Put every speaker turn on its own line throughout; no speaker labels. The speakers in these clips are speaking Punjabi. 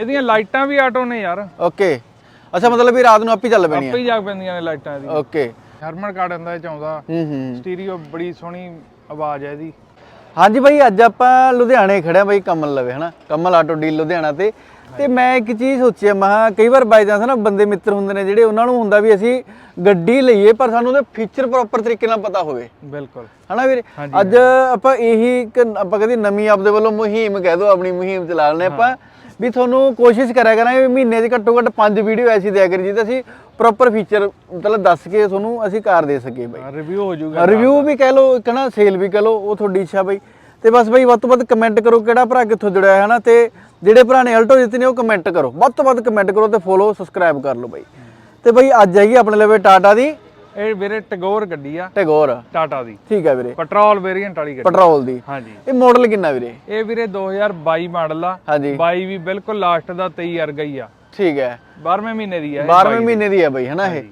ਇਹਦੀਆਂ ਲਾਈਟਾਂ ਵੀ ਆਟੋ ਨੇ ਯਾਰ।
ਓਕੇ। ਅੱਛਾ ਮਤਲਬ ਵੀ ਰਾਤ ਨੂੰ ਆਪੇ ਚੱਲ ਪੈਣੀ
ਆਪੇ
ਆ
ਹੀ ਜਾਗ ਪੈਂਦੀਆਂ ਨੇ ਲਾਈਟਾਂ ਇਹਦੀ
ਓਕੇ।
ਹਰਮਨ ਕਾਰਡ ਆਂਦਾ ਇਹ ਚ ਆਉਂਦਾ
ਹੂੰ ਹੂੰ।
ਸਟੀਰੀਓ ਬੜੀ ਸੋਹਣੀ ਆਵਾਜ਼ ਹੈ ਇਹਦੀ।
ਹਾਂਜੀ ਬਾਈ ਅੱਜ ਆਪਾਂ ਲੁਧਿਆਣੇ ਖੜਿਆ ਬਾਈ ਕਮਲ ਲਵੇ ਹਨਾ? ਕਮਲ ਆਟੋ ਡੀਲ ਲੁਧਿਆਣਾ ਤੇ। ਤੇ ਮੈਂ ਇੱਕ ਚੀਜ਼ ਸੋਚੀ ਆ ਮਹਾ ਕਈ ਵਾਰ ਬਾਈ ਚਾਂਸ ਨਾ ਬੰਦੇ ਮਿੱਤਰ ਹੁੰਦੇ ਨੇ ਜਿਹੜੇ ਉਹਨਾਂ ਨੂੰ ਹੁੰਦਾ ਵੀ ਅਸੀਂ ਗੱਡੀ ਲਈਏ ਪਰ ਸਾਨੂੰ ਉਹਦੇ ਫੀਚਰ ਪ੍ਰੋਪਰ ਤਰੀਕੇ ਨਾਲ ਪਤਾ ਹੋਵੇ।
ਬਿਲਕੁਲ।
ਹਨਾ ਵੀਰੇ? ਅੱਜ ਆਪਾਂ ਇਹੀ ਇੱਕ ਆਪਾਂ ਕਹਿੰਦੇ ਨਵੀਂ ਆਪਦੇ ਵੱਲੋਂ ਮੁਹਿੰਮ ਕਹਿ ਦੋ ਆਪਣੀ ਮੁਹਿੰਮ ਚਲਾ ਲੈਣੇ ਆਪਾਂ। ਵੀ ਤੁਹਾਨੂੰ ਕੋਸ਼ਿਸ਼ ਕਰਿਆ ਕਰਾਂਗੇ ਵੀ ਮਹੀਨੇ 'ਚ ਘੱਟੋ ਘੱਟ ਪੰਜ ਵੀਡੀਓ ਐਸੀ ਦਿਆ ਕਰੀ ਜਿਹਦੇ ਅਸੀਂ ਪ੍ਰੋਪਰ ਫੀਚਰ ਮਤਲਬ ਦੱਸ ਕੇ ਤੁਹਾਨੂੰ ਅਸੀਂ ਕਾਰ ਦੇ ਸਕੀਏ ਬਾਈ।
ਰਿਵਿਊ ਹੋ ਜਾਊਗਾ
ਰਿਵਿਊ ਵੀ ਕਹਿ ਲਓ ਇੱਕ ਨਾ ਸੇਲ ਵੀ ਕਹਿ ਲਓ ਉਹ ਤੁਹਾਡੀ ਇੱਛਾ ਬਈ। ਤੇ ਬਸ ਬਈ ਵੱਧ ਤੋਂ ਵੱਧ ਕਮੈਂਟ ਕਰੋ ਕਿਹੜਾ ਭਰਾ ਕਿੱਥੋਂ ਜੁੜਿਆ ਹੈ ਹਨਾ ਤੇ ਜਿਹੜੇ ਭਰਾ ਨੇ ਅਲਟੋ ਨੇ ਉਹ ਕਮੈਂਟ ਕਰੋ। ਵੱਧ ਤੋਂ ਵੱਧ ਕਮੈਂਟ ਕਰੋ ਤੇ ਫੋਲੋ ਸਬਸਕ੍ਰਾਈਬ ਕਰ ਲਓ ਬਈ। ਤੇ ਬਈ ਅੱਜ ਹੈਗੀ ਆਪਣੇ ਲਵੇ ਟਾਟਾ ਦੀ
ਇਹ ਵੀਰੇ ਟਗੋਰ ਗੱਡੀ ਆ।
ਟੈਗੋਰ।
ਟਾਟਾ ਦੀ।
ਠੀਕ ਹੈ ਵੀਰੇ।
ਪੈਟਰੋਲ ਵੇਰੀਐਂਟ ਵਾਲੀ ਗੱਡੀ।
ਪੈਟਰੋਲ ਦੀ।
ਹਾਂਜੀ।
ਇਹ ਮਾਡਲ ਕਿੰਨਾ ਵੀਰੇ?
ਇਹ ਵੀਰੇ 2022 ਮਾਡਲ ਆ।
ਹਾਂਜੀ।
22 ਵੀ ਬਿਲਕੁਲ ਲਾਸਟ ਦਾ 23 ਵਰਗਾ ਹੀ ਆ।
ਠੀਕ ਹੈ।
12ਵੇਂ ਮਹੀਨੇ ਦੀ ਆ ਇਹ
12ਵੇਂ ਮਹੀਨੇ ਦੀ ਹੈ ਬਈ ਹਨਾ ਇਹ?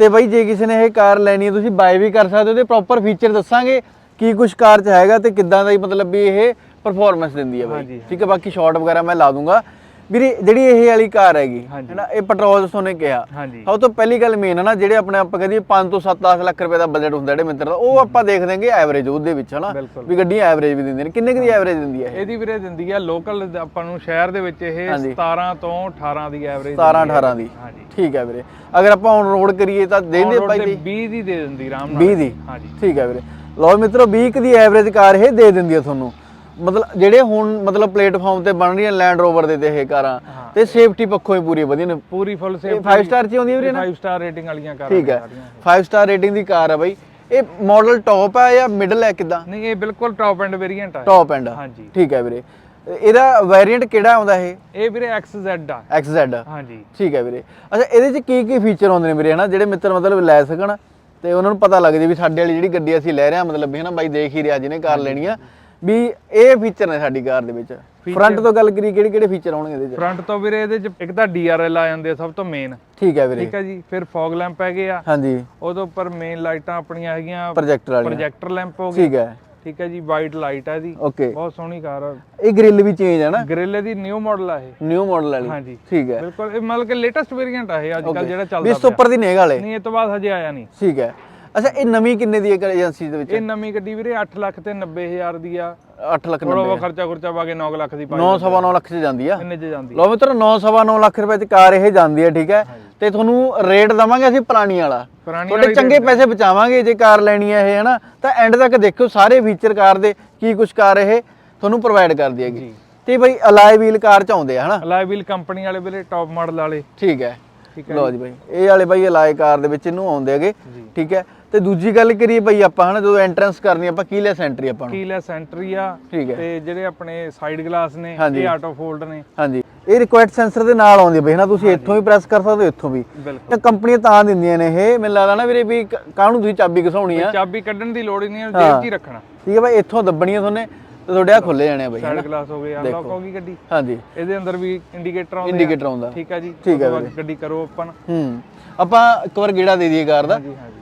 ਤੇ ਬਈ ਜੇ ਕਿਸੇ ਨੇ ਇਹ ਕਾਰ ਲੈਣੀ ਹੈ ਤੁਸੀਂ ਬਾਈ ਵੀ ਕਰ ਸਕਦੇ ਹੋ ਤੇ ਪ੍ਰੋਪਰ ਫੀਚਰ ਦੱਸਾਂਗੇ ਕੀ ਕੁਝ ਕਾਰ 'ਚ ਹੈਗਾ ਤੇ ਕਿੱਦਾਂ ਦਾ ਹੀ ਮਤਲਬ ਵੀ ਇਹ ਪਰਫਾਰਮੈਂਸ ਦਿੰਦੀ ਹੈ ਬਈ। ਠੀਕ ਹੈ ਬਾਕੀ ਸ਼ਾਰਟ ਵਗੈਰਾ ਮੈਂ ਲਾ ਦੂੰਗਾ। ਵੀਰੇ ਜਿਹੜੀ ਇਹ ਵਾਲੀ ਕਾਰ ਹੈਗੀ। ਹੈਨਾ ਇਹ ਪੈਟਰੋਲ ਤੁਹਾਨੂੰ ਕਿਹਾ। ਸਭ ਤੋਂ ਪਹਿਲੀ ਗੱਲ ਮੇਨ ਹੈ ਨਾ ਜਿਹੜੇ ਆਪਣੇ ਆਪਾਂ ਕਹਦੇ 5 ਤੋਂ 7-10 ਲੱਖ ਰੁਪਏ ਦਾ ਬਜਟ ਹੁੰਦਾ ਜਿਹੜੇ ਮਿੱਤਰ ਦਾ ਉਹ ਆਪਾਂ ਦੇਖ ਦੇਂਗੇ ਐਵਰੇਜ ਉਹਦੇ ਵਿੱਚ ਹਨਾ। ਵੀ ਗੱਡੀਆਂ ਐਵਰੇਜ ਵੀ ਦਿੰਦੀਆਂ ਨੇ। ਕਿੰਨੇ ਦੀ ਐਵਰੇਜ ਦਿੰਦੀ ਹੈ ਇਹ?
ਇਹਦੀ ਵੀਰੇ ਦਿੰਦੀ ਆ ਲੋਕਲ ਆਪਾਂ ਨੂੰ ਸ਼ਹਿਰ ਦੇ ਵਿੱਚ ਇਹ
ਹਾਂਜੀ।
17 ਤੋਂ 18 ਦੀ ਐਵਰੇਜ
17-18 ਦੀ।
ਹਾਂਜੀ।
ਠੀਕ ਹੈ ਵੀਰੇ। ਅਗਰ ਆਪਾਂ ਔਨ ਰੋਡ ਕਰੀਏ ਤਾਂ
On road
ਭਾਈ ਜੀ
20 ਦੀ ਦੇ ਦਿੰਦੀ ਆਰਾਮ ਨਾਲ।
20 ਦੀ।
ਹਾਂਜੀ।
ਠੀਕ ਹੈ ਵੀਰੇ। ਲਓ ਮਿੱਤਰੋ 20 ਕੁ ਦੀ ਐਵਰੇਜ ਕਾਰ ਇਹ ਦੇ ਦਿੰਦੀ ਹੈ ਤੁਹਾਨੂੰ। ਮਤਲਬ ਜਿਹੜੇ ਹੁਣ ਮਤਲਬ ਪਲੇਟਫਾਰਮ ਤੇ ਬਣ ਰਹੀਆਂ ਲੈਂਡ ਰੋਵਰ ਦੇ ਤੇ ਇਹ ਕਾਰਾਂ ਤੇ ਸੇਫਟੀ ਪੱਖੋਂ ਹੀ ਪੂਰੀ ਵਧੀਆ ਨੇ।
ਪੂਰੀ ਫੁੱਲ ਸੇਫਟੀ
5 ਸਟਾਰ ਚ ਆਉਂਦੀ ਹੈ ਵੀਰੇ ਨਾ?
5 ਸਟਾਰ ਰੇਟਿੰਗ ਵਾਲੀਆਂ ਕਾਰਾਂ
ਠੀਕ ਹੈ।
ਸਾਰੀਆਂ।
5 ਸਟਾਰ ਰੇਟਿੰਗ ਦੀ ਕਾਰ ਹੈ ਬਾਈ। ਇਹ ਮਾਡਲ ਟੌਪ ਹੈ ਜਾਂ ਮਿਡਲ ਹੈ ਕਿਦਾਂ?
ਨਹੀਂ ਇਹ ਬਿਲਕੁਲ ਟੌਪ ਐਂਡ ਵੇਰੀਐਂਟ ਆ।
ਟੌਪ ਐਂਡ
ਹਾਂਜੀ।
ਠੀਕ ਹੈ ਵੀਰੇ। ਇਹਦਾ ਵੈਰੀਐਂਟ ਕਿਹੜਾ ਆਉਂਦਾ ਇਹ?
ਇਹ ਵੀਰੇ XZ ਆ।
XZ
ਹਾਂਜੀ।
ਠੀਕ ਹੈ ਵੀਰੇ। ਅੱਛਾ ਇਹਦੇ ਚ ਕੀ ਕੀ ਫੀਚਰ ਆਉਂਦੇ ਨੇ ਵੀਰੇ ਹਨਾ? ਜਿਹੜੇ ਮਿੱਤਰ ਮਤਲਬ ਲੈ ਸਕਣ ਤੇ ਉਹਨਾਂ ਨੂੰ ਪਤਾ ਲੱਗ ਜੇ ਵੀ ਸਾਡੇ ਵਾਲੀ ਜਿਹੜੀ ਗੱਡੀ ਅਸੀਂ ਲੈ ਰਹੇ ਹਾਂ ਮਤਲਬ ਵੀ ਹਨਾ ਬਾਈ ਦੇਖ ਹੀ ਰਿਹਾ ਜਿਹਨੇ ਕਾਰ ਲੈਣੀ ਆ। ਵੀ ਇਹ ਫੀਚਰ ਨੇ ਸਾਡੀ ਕਾਰ ਦੇ ਵਿੱਚ। ਫਰੰਟ ਤੋਂ ਗੱਲ ਕਰੀ ਕਿਹੜੇ ਕਿਹੜੇ ਫੀਚਰ ਆਉਣਗੇ ਇਹਦੇ ਚ?
ਫਰੰਟ ਤੋਂ ਵੀਰੇ ਇਹਦੇ ਚ ਇੱਕ ਤਾਂ DRL ਆ ਜਾਂਦੇ ਆ ਸਭ ਤੋਂ ਮੇਨ
ਠੀਕ ਹੈ ਵੀਰੇ।
ਠੀਕ ਹੈ ਜੀ ਫਿਰ ਫੌਗ ਲੈਂਪ ਹੈਗੇ ਆ।
ਹਾਂਜੀ।
ਉਹਦੇ ਉੱਪਰ ਮੇਨ ਲਾਈਟਾਂ ਆਪਣੀਆਂ ਹੈਗੀਆਂ
ਪ੍ਰੋਜੈਕਟਰ ਵਾਲੀ
ਪ੍ਰੋਜੈਕਟਰ ਲੈਂਪ ਹੋ ਗਏ।
ਠੀਕ ਹੈ।
ਠੀਕ ਹੈ ਜੀ ਵਾਈਟ ਲਾਈਟ ਹੈ ਇਹਦੀ
ਓਕੇ
ਬਹੁਤ ਸੋਹਣੀ ਕਾਰ ਆ।
ਇਹ ਗ੍ਰਿਲ ਵੀ ਚੇਂਜ ਹੈ ਨਾ?
ਗ੍ਰਿਲ ਦੀ ਨਿਊ ਮਾਡਲ ਆ ਇਹ।
ਨਿਊ ਮਾਡਲ ਵਾਲੀ।
ਹਾਂਜੀ।
ਠੀਕ ਹੈ।
ਬਿਲਕੁਲ ਇਹ ਮਤਲਬ ਕਿ ਲੇਟੈਸਟ ਵੇਰੀਐਂਟ ਆ ਇਹ ਅੱਜ ਕੱਲ ਜਿਹੜਾ ਚੱਲਦਾ
ਇਸ ਤੋਂ ਉੱਪਰ ਦੀ ਨੇਗ ਵਾਲੇ।
ਨਹੀਂ ਇਹ ਤੋਂ ਬਾਅਦ ਹਜੇ ਆਇਆ ਨਹੀਂ।
ਠੀਕ ਹੈ। ਅੱਛਾ ਇਹ ਨਵੀਂ ਕਿੰਨੇ ਦੀ ਹੈ ਏਜੰਸੀ ਦੇ ਵਿੱਚ?
ਇਹ ਨਵੀਂ ਗੱਡੀ ਵੀਰੇ 8 ਲੱਖ ਤੇ 90 ਹਜ਼ਾਰ ਦੀ ਆ।
8 ਲੱਖ
ਥੋੜਾ ਬਹੁਤ ਖਰਚਾ ਖੁਰਚਾ ਪਾ ਕੇ 9 ਲੱਖ ਦੀ ਪਾਈ
9 ਸਵਾ 9 ਲੱਖ ਚ ਜਾਂਦੀ ਆ?
ਇੰਨੇ ਚ ਜਾਂਦੀ
ਲਓ ਮਿੱਤਰੋ 9 ਸਵਾ 9 ਲੱਖ ਰੁਪਏ ਚ ਕਾਰ ਇਹ ਜਾਂਦੀ ਹੈ ਠੀਕ ਹੈ? ਤੇ ਤੁਹਾਨੂੰ ਰੇਟ ਦਵਾਂਗੇ ਅਸੀਂ ਪੁਰਾਣੀ ਵਾਲਾ।
ਪੁਰਾਣੀ
ਤੁਹਾਡੇ ਚੰਗੇ ਪੈਸੇ ਬਚਾਵਾਂਗੇ ਜੇ ਕਾਰ ਲੈਣੀ ਹੈ ਇਹ ਹਨਾ? ਤਾਂ ਐਂਡ ਤੱਕ ਦੇਖਿਓ ਸਾਰੇ ਫੀਚਰ ਕਾਰ ਦੇ ਕੀ ਕੁਝ ਕਾਰ ਇਹ ਤੁਹਾਨੂੰ ਪ੍ਰੋਵਾਈਡ ਕਰਦੀ ਹੈਗੀ।
ਜੀ।
ਤੇ ਬਈ ਅਲਾਈ ਵੀਲ ਕਾਰ ਚ ਆਉਂਦੇ ਆ ਹਨਾ?
ਅਲਾਈ ਵੀਲ ਕੰਪਨੀ ਵਾਲੇ ਵੀਰੇ ਟੌਪ ਮਾਡਲ ਵਾਲੇ।
ਠੀਕ ਹੈ।
ਠੀਕ
ਲਓ ਜੀ। ਬਾਈ ਇਹ ਵਾਲੇ ਬਾਈ ਅਲਾਈ ਕਾਰ ਦੇ ਵਿੱਚ ਇਹਨੂੰ ਆਉਂਦੇ ਹੈਗੇ। ਠੀਕ ਹੈ? ਤੇ ਦੂਜੀ ਗੱਲ ਕਰੀਏ ਬਈ ਆਪਾਂ ਹਨਾ ਜਦੋਂ ਐਂਟਰੈਂਸ ਕਰਨੀ ਆਪਾਂ ਕੀਲੈਸ ਐਂਟਰੀ ਆਪਾਂ ਨੂੰ।
ਕੀਲੈਸ ਐਂਟਰੀ ਆ
ਠੀਕ ਹੈ।
ਤੇ ਜਿਹੜੇ ਆਪਣੇ ਸਾਈਡ ਗਲਾਸ ਨੇ
ਹਾਂਜੀ।
ਇਹ ਆਟੋ ਫੋਲਡ ਨੇ।
ਹਾਂਜੀ। ਇਹ ਰਿਕੁਆਇਰਡ ਸੈਂਸਰ ਦੇ ਨਾਲ ਆਉਂਦੀ ਹੈ ਬਈ ਹਨਾ ਤੁਸੀਂ ਇੱਥੋਂ ਵੀ ਪ੍ਰੈਸ ਕਰ ਸਕਦੇ ਹੋ ਇੱਥੋਂ ਵੀ।
ਬਿਲਕੁਲ।
ਕੰਪਨੀਆਂ ਤਾਂ ਦਿੰਦੀਆਂ ਨੇ ਇਹ ਮੈਨੂੰ ਲੱਗਦਾ ਨਾ ਵੀਰੇ ਵੀ ਕ- ਕਾਹਨੂੰ ਤੁਸੀਂ ਚਾਬੀ ਘਸਾਉਣੀ ਆ?
ਚਾਬੀ ਕੱਢਣ ਦੀ ਲੋੜ ਹੀ ਨਹੀਂ ਹੈ। ਜੇਬ 'ਚ ਹੀ ਰੱਖਣਾ।
ਠੀਕ ਹੈ ਬਾਈ ਇੱਥੋਂ ਦੱਬਣੀ ਆ ਤੁਹਾਨੇ ਤੇ ਤੁਹਾਡੇ ਆ ਖੁੱਲੇ ਜਾਣੇ ਆ ਬਾਈ
ਸਾਈਡ ਗਲਾਸ ਹੋ ਗਿਆ ਅਨਲੌਕ ਹੋ ਗਈ ਗੱਡੀ।
ਹਾਂਜੀ।
ਇਹਦੇ ਅੰਦਰ ਵੀ ਇੰਡੀਕੇਟਰ ਆਉਂਦੇ ਆ।
ਇੰਡੀਕੇਟਰ ਆਉਂਦਾ।
ਠੀਕ ਆ ਜੀ।
ਠੀਕ ਆ
ਤੋਂ ਬਾਅਦ ਗੱਡੀ ਕਰੋ ਓਪਨ
ਹੂੰ। ਆਪਾਂ ਇੱਕ ਵਾਰ ਗੇੜਾ ਦੇ ਦਈਏ ਕਾਰ ਦਾ।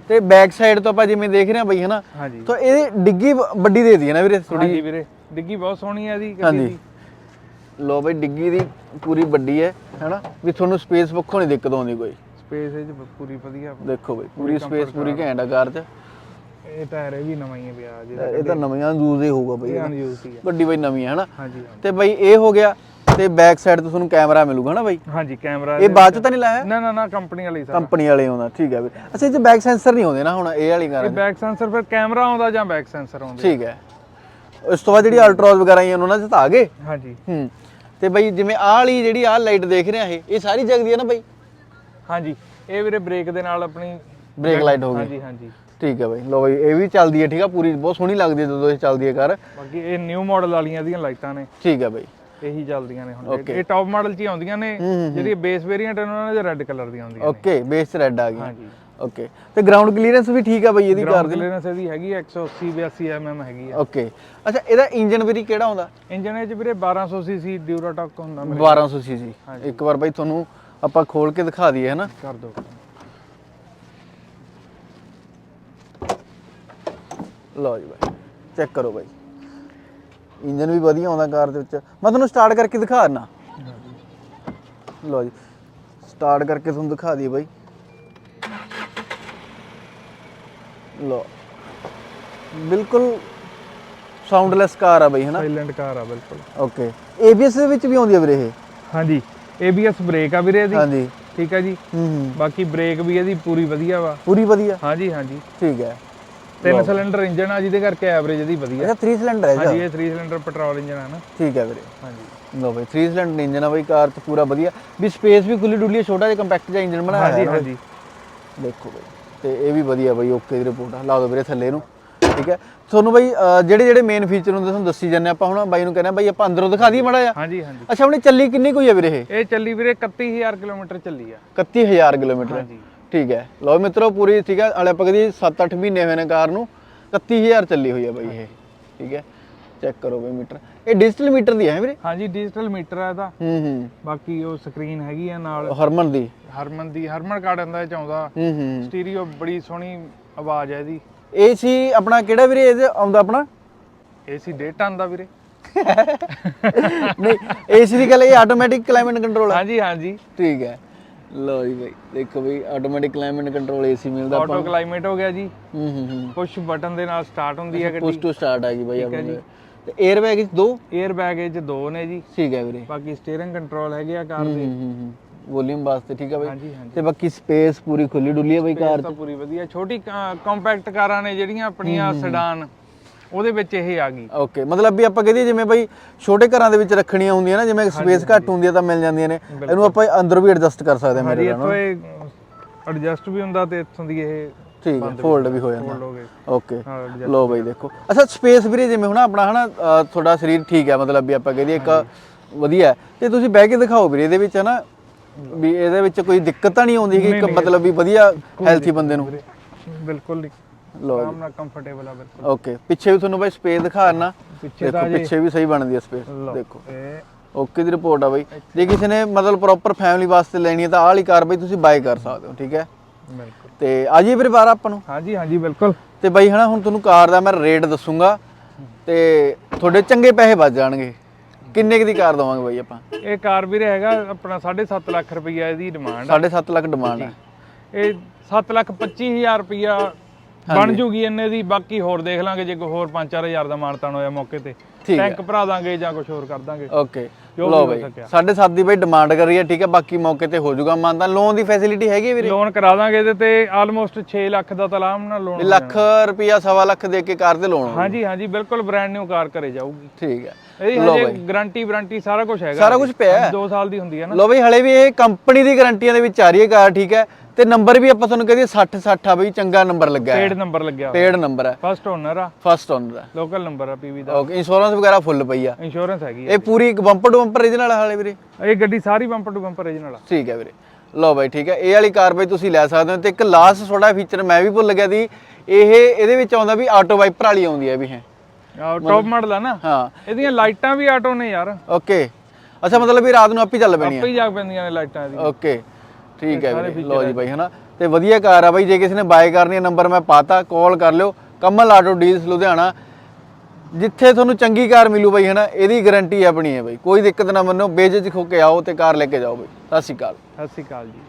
ਤੇ ਬੈਕ ਸਾਈਡ ਤੋਂ ਆਪਾਂ ਜਿਵੇਂ ਦੇਖ ਰਹੇ ਹਾਂ ਬਈ ਹਨਾ? ਤਾਂ ਇਹ ਡਿੱਗੀ ਵੱਡੀ ਦੇ ਦਈਏ ਨਾ ਵੀਰੇ ਥੋੜੀ
ਹਾਂਜੀ ਵੀਰੇ ਡਿੱਗੀ ਬਹੁਤ ਸੋਹਣੀ ਆ ਇਹਦੀ
ਹਾਂਜੀ। ਲੋ ਬਈ ਡਿੱਗੀ ਦੀ ਪੂਰੀ ਵੱਡੀ ਹੈ ਹਨਾ? ਵੀ ਤੁਹਾਨੂੰ ਸਪੇਸ ਪੱਖੋਂ ਨਹੀਂ ਦਿੱਕਤ ਆਉਂਦੀ ਕੋਈ।
ਸਪੇਸ ਇਹ 'ਚ ਪੂਰੀ ਵਧੀਆ
ਦੇਖੋ ਬਈ ਪੂਰੀ ਸਪੇਸ ਪੂਰੀ ਘੈਂਟ ਆ ਕਾਰ 'ਚ।
ਇਹ ਟਾਇਰ ਵੀ ਨਵਾਂ ਹੀ ਆ ਪਿਆ ਜਿਹਦਾ
ਇਹ ਤਾਂ ਨਵੀਆਂ ਯੂਜ਼ ਹੀ ਹੋਊਗਾ ਬਈ
ਹੀ
ਗੱਡੀ ਬਈ ਨਵੀਂ ਹੈ ਹਨਾ। ਤੇ ਬਈ ਇਹ ਹੋ ਗਿਆ ਤੇ ਬੈਕ ਸਾਈਡ ਤੋਂ ਤੁਹਾਨੂੰ ਕੈਮਰਾ ਮਿਲੂਗਾ ਨਾ ਬਈ?
ਹਾਂਜੀ ਕੈਮਰਾ
ਇਹ ਬਾਅਦ ਚ ਤਾਂ ਨਹੀਂ ਲਾਇਆ?
ਨਾ ਨਾ ਨਾ ਕੰਪਨੀ ਵਾਲੀ ਸਰ।
ਕੰਪਨੀ ਵਾਲੇ ਆਉਂਦਾ ਠੀਕ ਹੈ ਵੀਰੇ ਅੱਛਾ ਇਹ ਚ ਬੈਕ ਸੈਂਸਰ ਨਹੀਂ ਆਉਂਦੇ ਨਾ ਹੁਣ ਇਹ ਵਾਲੀ ਕਾਰ
ਇਹ ਬੈਕ ਸੈਂਸਰ ਫਿਰ ਕੈਮਰਾ ਆਉਂਦਾ ਜਾਂ ਬੈਕ ਸੈਂਸਰ ਆਉਂਦਾ
ਠੀਕ ਹੈ। ਉਸ ਤੋਂ ਬਾਅਦ ਜਿਹੜੀ ਅਲਟਰਾਸ ਵਗੈਰਾ ਆਈਆਂ ਉਹਨਾਂ ਚ ਤਾਂ ਆ ਗਏ?
ਹਾਂਜੀ।
ਹੂੰ। ਤੇ ਬਈ ਜਿਵੇਂ ਆਹ ਵਾਲੀ ਜਿਹੜੀ ਆਹ ਲਾਈਟ ਦੇਖ ਰਹੇ ਆ ਇਹ ਇਹ ਸਾਰੀ ਜਗਦੀ ਹੈ ਨਾ ਬਈ?
ਹਾਂਜੀ। ਇਹ ਵੀਰੇ ਬ੍ਰੇਕ ਦੇ ਨਾਲ ਆਪਣੀ
ਬ੍ਰੇਕ ਲਾਈਟ ਹੋ ਗਈ।
ਹਾਂਜੀ ਹਾਂਜੀ।
ਠੀਕ ਹੈ ਬਈ। ਲੋ ਬਈ ਇਹ ਵੀ ਚੱਲਦੀ ਹੈ ਠੀਕ ਆ ਪੂਰੀ ਬਹੁਤ ਸੋਹਣੀ ਲੱਗਦੀ ਹੈ ਜਦੋਂ ਇਹ ਚੱਲਦੀ ਹੈ ਕਾਰ
ਬਾਕੀ ਇਹ ਨਿਊ ਮਾਡਲ ਵਾਲੀਆਂ ਦੀਆਂ ਲਾਈਟਾਂ ਨੇ।
ਠੀਕ ਹੈ ਬਈ।
ਇਹੀ ਚੱਲਦੀਆਂ ਨੇ ਹੁਣ। ਇਹ ਟੌਪ ਮਾਡਲ 'ਚ ਹੀ ਆਉਂਦੀਆਂ ਨੇ ਜਿਹੜੀ ਬੇਸ ਵੇਰੀਐਂਟ ਉਹਨਾਂ ਨੇ ਰੈੱਡ ਕਲਰ ਦੀਆਂ ਆਉਂਦੀਆਂ
ਓਕੇ ਬੇਸ ਰੈੱਡ ਆ ਗਈ
ਹਾਂਜੀ।
ਓਕੇ ਤੇ ਗਰਾਊਂਡ ਕਲੀਅਰੈਂਸ ਵੀ ਠੀਕ ਆ ਬਈ ਇਹਦੀ ਕਾਰ ਦੀ?
ਕਲੀਅਰੈਂਸ ਇਹਦੀ ਹੈਗੀ 180 82 mm ਹੈਗੀ ਆ।
ਓਕੇ ਅੱਛਾ ਇਹਦਾ ਇੰਜਨ ਵੀਰੀ ਕਿਹੜਾ ਹੁੰਦਾ
ਇੰਜਨ ਇਹ 'ਚ ਵੀਰੇ 1200 ਸੀਸੀ ਡਿਊਰਾਟੌਕ ਹੁੰਦਾ ਮੇਰੇ
1200 ਸੀਸੀ ਇੱਕ ਵਾਰ ਬਾਈ ਤੁਹਾਨੂੰ ਆਪਾਂ ਖੋਲ ਕੇ ਦਿਖਾ ਦਈਏ ਹਨਾ?
ਕਰ ਦੋ।
ਲਓ ਜੀ ਬਾਈ ਚੈੱਕ ਕਰੋ ਬਾਈ। ਇੰਜਨ ਵੀ ਵਧੀਆ ਆਉਂਦਾ ਕਾਰ ਦੇ ਵਿੱਚ। ਮੈਂ ਤੁਹਾਨੂੰ ਸਟਾਰਟ ਕਰਕੇ ਦਿਖਾ ਦਿੰਨਾ। ਲਓ ਜੀ ਸਟਾਰਟ ਕਰਕੇ ਤੁਹਾਨੂੰ ਦਿਖਾ ਦਈਏ ਬਾਈ। ਲਓ ਬਿਲਕੁਲ ਸਾਊਂਡਲੈਸ ਕਾਰ ਆ ਬਾਈ ਹਨਾ
ਸਾਇਲੈਂਟ ਕਾਰ ਆ ਬਿਲਕੁਲ।
ਓਕੇ ABS ਦੇ ਵਿੱਚ ਵੀ ਆਉਂਦੀ ਆ ਵੀਰੇ ਇਹ?
ਹਾਂਜੀ ABS ਬ੍ਰੇਕ ਆ ਵੀਰੇ ਇਹਦੀ।
ਹਾਂਜੀ।
ਠੀਕ ਹੈ ਜੀ।
ਹੂੰ ਹੂੰ।
ਬਾਕੀ ਬ੍ਰੇਕ ਵੀ ਇਹਦੀ ਪੂਰੀ ਵਧੀਆ ਵਾ।
ਪੂਰੀ ਵਧੀਆ?
ਹਾਂਜੀ ਹਾਂਜੀ।
ਠੀਕ ਹੈ।
ਤਿੰਨ ਸਿਲੰਡਰ ਇੰਜਨ ਆ ਜਿਹਦੇ ਕਰਕੇ ਐਵਰੇਜ ਇਹਦੀ ਵਧੀਆ।
ਅੱਛਾ 3 ਸਿਲੰਡਰ ਹੈ
ਹਾਂਜੀ ਇਹ 3 ਸਿਲੰਡਰ ਪੈਟਰੋਲ ਇੰਜਨ ਆ ਨਾ।
ਠੀਕ ਹੈ ਵੀਰੇ।
ਹਾਂਜੀ।
ਲਓ ਬਾਈ 3 ਸਿਲੰਡਰ ਇੰਜਨ ਆ ਬਾਈ ਕਾਰ ਚ ਪੂਰਾ ਵਧੀਆ। ਵੀ ਸਪੇਸ ਵੀ ਖੁੱਲੀ ਡੁੱਲੀ ਛੋਟਾ ਜਿਹਾ ਕੰਪੈਕਟ ਜਿਹਾ ਇੰਜਨ ਬਣਾਇਆ
ਹਾਂਜੀ
ਹੈ
ਹਾਂਜੀ।
ਦੇਖੋ ਬਾਈ ਤੇ ਇਹ ਵੀ ਵਧੀਆ ਬਾਈ ਓਕੇ ਦੀ ਰਿਪੋਰਟ ਆ। ਲਾ ਦਿਓ ਵੀਰੇ ਥੱਲੇ ਨੂੰ। ਠੀਕ ਹੈ? ਤੁਹਾਨੂੰ ਬਾਈ ਜਿਹੜੇ ਜਿਹੜੇ ਮੇਨ ਫੀਚਰ ਹੁੰਦੇ ਤੁਹਾਨੂੰ ਦੱਸੀ ਜਾਂਦੇ ਆਪਾਂ ਹੁਣ। ਬਾਈ ਨੂੰ ਕਹਿੰਦੇ ਬਾਈ ਆਪਾਂ ਅੰਦਰੋਂ ਦਿਖਾ ਦਈਏ ਮੜਾ ਜਾ
ਹਾਂਜੀ ਹਾਂਜੀ।
ਅੱਛਾ ਉਹਨੇ ਚੱਲੀ ਕਿੰਨੀ ਕੋਈ ਆ ਵੀਰੇ ਇਹ?
ਇਹ ਚੱਲੀ ਵੀਰੇ 31000 ਕਿਲੋਮੀਟਰ ਚੱਲੀ ਆ।
31000 ਕਿਲੋਮੀਟਰ।
ਹਾਂਜੀ।
ਠੀਕ ਹੈ। ਲਓ ਮਿੱਤਰੋ ਪੂਰੀ ਠੀਕ ਹੈ ਹਲੇ ਆਪਾਂ ਕਹਦੀ 7-8 ਮਹੀਨੇ ਹੋਏ ਨੇ ਕਾਰ ਨੂੰ 31000 ਚੱਲੀ ਹੋਈ ਹੈ ਬਾਈ ਇਹ ਠੀਕ ਹੈ। ਚੈੱਕ ਕਰੋ ਬਈ ਮੀਟਰ। ਇਹ ਡਿਜੀਟਲ ਮੀਟਰ ਦੀ ਹੈ ਵੀਰੇ?
ਹਾਂਜੀ ਡਿਜੀਟਲ ਮੀਟਰ ਆ ਇਹਦਾ
ਹੂੰ ਹੂੰ।
ਬਾਕੀ ਉਹ ਸਕਰੀਨ ਹੈਗੀ ਆ ਨਾਲ।
ਹਰਮਨ ਦੀ।
ਹਰਮਨ ਦੀ ਹਰਮਨ ਕਾਰਡ ਆਂਦਾ ਚ ਆਉਂਦਾ।
ਹੂੰ ਹੂੰ।
ਸਟੀਰੀਓ ਬੜੀ ਸੋਹਣੀ ਆਵਾਜ਼ ਹੈ ਇਹਦੀ।
ਏਸੀ ਆਪਣਾ ਕਿਹੜਾ ਵੀਰੇ ਇਹਦੇ ਆਉਂਦਾ ਆਪਣਾ?
ਏਸੀ ਡੇਟਾ ਆਂਦਾ ਵੀਰੇ।
ਨਹੀਂ ਏਸੀ ਦੀ ਗੱਲ ਇਹ ਆਟੋਮੈਟਿਕ ਕਲਾਈਮੇਟ ਕੰਟਰੋਲ ਹੈ।
ਹਾਂਜੀ ਹਾਂਜੀ।
ਠੀਕ ਹੈ। ਲਓ ਜੀ ਬਾਈ ਦੇਖੋ ਬਈ ਆਟੋਮੈਟਿਕ ਕਲਾਈਮੇਟ ਕੰਟਰੋਲ ਏਸੀ ਮਿਲਦਾ ਆਪਾਂ
ਆਟੋ ਕਲਾਈਮੇਟ ਹੋ ਗਿਆ ਜੀ।
ਹੂੰ ਹੂੰ ਹੂੰ।
ਪੁਸ਼ ਬਟਨ ਦੇ ਨਾਲ ਸਟਾਰਟ ਹੁੰਦੀ ਹੈ
ਪੁਸ਼
ਗੱਡੀ।
ਟੂ ਸਟਾਰਟ ਆ ਗਈ ਬਾਈ ਆਪਣੇ ਤੇ 에ਅਰ ਬੈਗ ਦੋ?
에ਅਰ ਬੈਗ ਇਹ ਚ ਦੋ ਨੇ ਜੀ।
ਠੀਕ ਹੈ ਵੀਰੇ।
ਬਾਕੀ ਸਟੀਅਰਿੰਗ ਕੰਟਰੋਲ ਹੈਗੇ ਆ ਕਾਰ
ਹੂੰ
ਦੇ।
ਹੂੰ ਹੂੰ ਵੋਲਿਊਮ ਵਾਸਤੇ ਠੀਕ ਹੈ ਬਾਈ। ਤੇ ਬਾਕੀ ਸਪੇਸ ਪੂਰੀ ਖੁੱਲੀ ਡੁੱਲੀ ਹੈ ਬਾਈ ਕਾਰ
ਤਾਂ ਪੂਰੀ ਵਧੀਆ। ਛੋਟੀ ਕੰਪੈਕਟ ਕਾਰਾਂ ਨੇ ਜਿਹੜੀਆਂ ਆਪਣੀਆਂ ਸੈਡਾਨ ਉਹਦੇ ਵਿੱਚ ਇਹ ਆ ਗਈ।
ਓਕੇ ਮਤਲਬ ਵੀ ਆਪਾਂ ਕਹਦੇ ਜਿਵੇਂ ਬਾਈ ਛੋਟੇ ਘਰਾਂ ਦੇ ਵਿੱਚ ਰੱਖਣੀਆਂ ਹੁੰਦੀਆਂ ਨਾ ਜਿਵੇਂ ਸਪੇਸ ਘੱਟ ਹੁੰਦੀ ਹੈ ਤਾਂ ਮਿਲ ਜਾਂਦੀਆਂ ਨੇ। ਇਹਨੂੰ ਆਪਾਂ ਅੰਦਰ ਵੀ ਐਡਜਸਟ ਕਰ ਸਕਦੇ ਹਾਂ
ਹਾਂਜੀ
ਮੇਰੇ ਨਾਲ
ਇੱਥੋਂ ਇਹ ਐਡਜਸਟ ਵੀ ਹੁੰਦਾ ਤੇ ਇੱਥੋਂ ਦੀ ਇਹ
ਠੀਕ ਹੈ ਫੋਲਡ ਵੀ ਹੋ ਜਾਂਦਾ। ਓਕੇ ਲੋ ਬਾਈ ਦੇਖੋ। ਅੱਛਾ ਸਪੇਸ ਵੀਰੇ ਜਿਵੇਂ ਹੁਣ ਆਪਣਾ ਹਨਾ ਤੁਹਾਡਾ ਸਰੀਰ ਠੀਕ ਹੈ ਮਤਲਬ ਵੀ ਆਪਾਂ ਕਹਦੇ ਇੱਕ ਵਧੀਆ। ਤੇ ਤੁਸੀਂ ਬਹਿ ਕੇ ਦਿਖਾਓ ਵੀਰੇ ਇਹਦੇ ਵਿੱਚ ਹਨਾ ਵੀ ਇਹਦੇ ਵਿੱਚ ਕੋਈ ਦਿੱਕਤ ਤਾਂ ਨਹੀਂ ਆਉਂਦੀ ਕਿ ਇੱਕ ਮਤਲਬ ਵੀ ਵਧੀਆ ਹੈਲਥੀ ਬੰਦੇ ਨੂੰ?
ਬਿਲਕੁਲ ਨਹੀਂ।
ਲੋ
ਆਰਾਮ ਨਾਲ ਕੰਫਰਟੇਬਲ ਆ ਬਿਲਕੁਲ।
ਓਕੇ ਪਿੱਛੇ ਵੀ ਤੁਹਾਨੂੰ ਬਾਈ ਸਪੇਸ ਦਿਖਾਣਾ
ਪਿੱਛੇ
ਦੇਖੋ ਪਿੱਛੇ ਵੀ ਸਹੀ ਬਣਦੀ ਹੈ ਸਪੇਸ
ਲਓ
ਦੇਖੋ।
ਇਹ
ਓਕੇ ਦੀ ਰਿਪੋਰਟ ਆ ਬਾਈ। ਜੇ ਕਿਸੇ ਨੇ ਮਤਲਬ ਪ੍ਰੋਪਰ ਫੈਮਿਲੀ ਵਾਸਤੇ ਲੈਣੀ ਹੈ ਤਾਂ ਆਹ ਵਾਲੀ ਕਾਰ ਬਾਈ ਤੁਸੀਂ ਬਾਈ ਕਰ ਸਕਦੇ ਹੋ ਠੀਕ ਹੈ?
ਬਿਲਕੁਲ।
ਤੇ ਆ ਜੀ ਵੀਰੇ ਬਾਹਰ ਆਪਾਂ ਨੂੰ।
ਹਾਂਜੀ ਹਾਂਜੀ ਬਿਲਕੁਲ।
ਤੇ ਬਾਈ ਹਨਾ ਹੁਣ ਤੁਹਾਨੂੰ ਕਾਰ ਦਾ ਮੈਂ ਰੇਟ ਦੱਸੂਗਾ। ਤੇ ਤੁਹਾਡੇ ਚੰਗੇ ਪੈਸੇ ਬਚ ਜਾਣਗੇ। ਕਿੰਨੇ ਕੁ ਦੀ ਕਾਰ ਦਵਾਂਗੇ ਬਾਈ ਆਪਾਂ?
ਇਹ ਕਾਰ ਵੀਰੇ ਹੈਗਾ ਆਪਣਾ 7.5 ਲੱਖ ਰੁਪਈਆ ਇਹਦੀ ਡਿਮਾਂਡ ਆ।
7.5 ਲੱਖ ਡਿਮਾਂਡ ਹੈ
ਇਹ 7 ਲੱਖ 25000 ਰੁਪਈਆ ਬਣ ਜੂਗੀ ਇੰਨੇ ਦੀ ਬਾਕੀ ਹੋਰ ਦੇਖ ਲਾਂਗੇ ਜੇ ਕੋਈ ਹੋਰ 5-4000 ਦਾ ਮਾਨਤਾਨ ਹੋਇਆ ਮੌਕੇ ਤੇ। ਟੈਂਕ ਭਰਾ ਦਾਂਗੇ ਜਾਂ ਕੁਝ ਹੋਰ ਕਰ ਦਾਂਗੇ।
ਓਕੇ। ਲੋ ਬਾਈ
ਸਕਿਆ।
7.5 ਦੀ ਬਾਈ ਡਿਮਾਂਡ ਕਰ ਰਹੀ ਹੈ ਠੀਕ ਹੈ ਬਾਕੀ ਮੌਕੇ ਤੇ ਹੋ ਜਾਊਗਾ ਮੰਨਦਾ ਲੋਨ ਦੀ ਫੈਸਿਲਿਟੀ ਹੈਗੀ ਵੀਰੇ?
ਲੋਨ ਕਰਾ ਦਾਂਗੇ ਇਹਦੇ ਤੇ ਆਲਮੋਸਟ 6 ਲੱਖ ਦਾ ਤਲਾਮ ਨਾਲ ਲੋਨ
ਲੱਖ ਰੁਪਿਆ ਸਵਾ ਲੱਖ ਦੇ ਕੇ ਕਾਰ ਤੇ ਲੋਨ
ਹਾਂਜੀ ਹਾਂਜੀ ਬਿਲਕੁਲ ਬ੍ਰਾਂਡ ਨਿਊ ਕਾਰ ਘਰੇ ਜਾਊਗੀ।
ਠੀਕ ਹੈ।
ਇਹਦੀ ਹਜੇ ਗਾਰੰਟੀ ਵਾਰੰਟੀ ਸਾਰਾ ਕੁਝ ਹੈਗਾ।
ਸਾਰਾ ਕੁਝ ਪਿਆ ਹੈ।
2 ਸਾਲ ਦੀ ਹੁੰਦੀ ਹੈ ਨਾ।
ਲੋ ਬਈ ਹਲੇ ਵੀ ਇਹ ਕੰਪਨੀ ਦੀ ਗਾਰੰਟੀਆਂ ਦੇ ਵਿੱਚ ਆ ਰਹੀ ਹੈ ਕਾਰ ਠੀਕ ਹੈ। ਤੇ ਨੰਬਰ ਵੀ ਆਪਾਂ ਤੁਹਾਨੂੰ ਕਹਦੇ 60 60 ਆ ਬਈ ਚੰਗਾ ਨੰਬਰ ਲੱਗਾ ਹੈ।
ਪੇਡ ਨੰਬਰ ਲੱਗਿਆ
ਪੇਡ ਨੰਬਰ ਹੈ।
ਫਸਟ ਓਨਰ ਆ।
ਫਸਟ ਓਨਰ ਹੈ।
ਲੋਕਲ ਨੰਬਰ ਆ ਪੀਵੀ ਦਾ।
ਓਕੇ ਇੰਸ਼ੋਰੈਂਸ ਵਗੈਰਾ ਫੁੱਲ ਪਈ ਆ।
ਇੰਸ਼ੋਰੈਂਸ ਹੈਗੀ ਆ
ਇਹ ਪੂਰੀ ਇੱਕ ਬੰਪਰ ਟੂ ਬੰਪਰ ਇਹਦੇ ਨਾਲ ਹਾਲੇ ਵੀਰੇ?
ਇਹ ਗੱਡੀ ਸਾਰੀ ਬੰਪਰ ਟੂ ਬੰਪਰ ਰੀਜਨਲ ਆ।
ਠੀਕ ਹੈ ਵੀਰੇ। ਲਓ ਬਾਈ ਠੀਕ ਹੈ। ਇਹ ਵਾਲੀ ਕਾਰ ਬਈ ਤੁਸੀਂ ਲੈ ਸਕਦੇ ਹੋ ਤੇ ਇੱਕ ਲਾਸਟ ਥੋੜਾ ਫੀਚਰ ਮੈਂ ਵੀ ਭੁੱਲ ਗਿਆ ਸੀ। ਇਹ ਇਹਦੇ ਵਿੱਚ ਆਉਂਦਾ ਵੀ ਆਟੋ ਵਾਈਪਰ ਵਾਲੀ ਆਉਂਦੀ ਹੈ ਵੀ ਹੈ।
ਟੌਪ ਮਾਡਲ ਆ ਨਾ?
ਹਾਂ।
ਇਹਦੀਆਂ ਲਾਈਟਾਂ ਵੀ ਆਟੋ ਨੇ ਯਾਰ।
ਓਕੇ ਅੱਛਾ ਮਤਲਬ ਵੀ ਰਾਤ ਨੂੰ ਆਪੇ ਚੱਲ ਪੈਣੀ
ਆਪੇ ਜਾਗ ਪੈਂਦੀਆਂ ਨੇ ਲਾਈਟਾਂ ਇਹਦੀਆਂ।
ਓਕੇ ਠੀਕ ਹੈ ਵੀਰੇ। ਲਓ ਜੀ ਬਾਈ ਹਨਾ? ਤੇ ਵਧੀਆ ਕਾਰ ਆ ਬਾਈ ਜੇ ਕਿਸੇ ਨੇ ਬਾਏ ਕਰਨੀ ਹੈ ਨੰਬਰ ਮੈਂ ਪਾਤਾ ਕਾਲ ਕਰ ਲਿਓ। Kamal auto deals Ludhiana. ਜਿੱਥੇ ਤੁਹਾਨੂੰ ਚੰਗੀ ਕਾਰ ਮਿਲੂ ਬਾਈ ਹਨਾ ਇਹਦੀ ਗਾਰੰਟੀ ਆਪਣੀ ਹੈ ਬਾਈ। ਕੋਈ ਦਿੱਕਤ ਨਾ ਮੰਨੋ ਬੇਝਿਜਕ ਹੋ ਕੇ ਆਓ ਤੇ ਕਾਰ ਲੈ ਕੇ ਜਾਓ ਬਾਈ। ਸਤਿ ਸ਼੍ਰੀ ਅਕਾਲ।
ਸਤਿ ਸ਼੍ਰੀ ਅਕਾਲ ਜੀ।